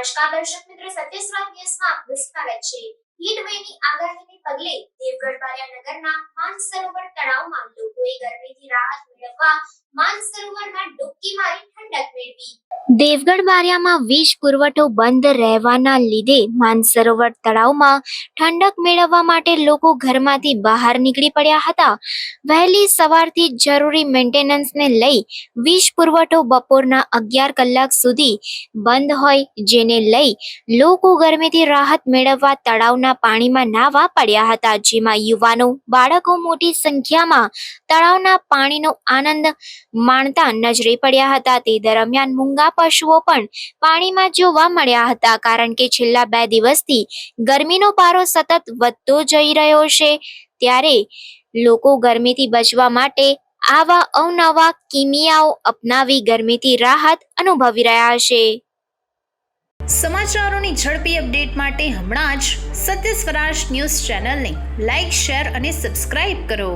નમસ્કાર દર્શક મિત્રો સત્યસ્વાદ ન્યૂઝમાં આપનું સ્વાગત છે. હીટવેવની આગાહીને પગલે દેવગઢ બારિયા નગરના માનસરોવર તળાવમાં લોકોએ ગરમીથી રાહત મેળવવા માનસરોવરમાં ડૂબકી મારી દેવગઢ બારિયામાં વીજ પુરવઠો બંધ રહેવાના લીધે માનસરોવર તળાવમાં ઠંડક મેળવવા માટે લોકો ઘરમાંથી બહાર નીકળી પડ્યા હતા. વહેલી સવારથી જરૂરી મેન્ટેનન્સને લઈ વીજ પુરવઠો બપોરના અગિયાર કલાક સુધી બંધ હોય જેને લઈ લોકો ગરમીથી રાહત મેળવવા તળાવના પાણીમાં નાહવા પડ્યા હતા. જેમાં યુવાનો, બાળકો મોટી સંખ્યામાં તળાવના પાણીનો આનંદ માણતા નજરે પડ્યા હતા. તે દરમિયાન મૂંગા પશુઓ પણ પાણીમાં જોવા મળ્યા હતા. કારણ કે છેલ્લા બે દિવસથી ગરમીનો પારો સતત વધતો જઈ રહ્યો છે. ત્યારે લોકો ગરમીથી બચવા માટે આવા અવનવા કિમિયાઓ અપનાવી ગરમીથી રાહત અનુભવી રહ્યા છે. સમાચારોની ઝડપી અપડેટ માટે હમણાં જ સત્ય સ્વરાજ ન્યૂઝ ચેનલને લાઇક શેર અને સબસ્ક્રાઇબ કરો.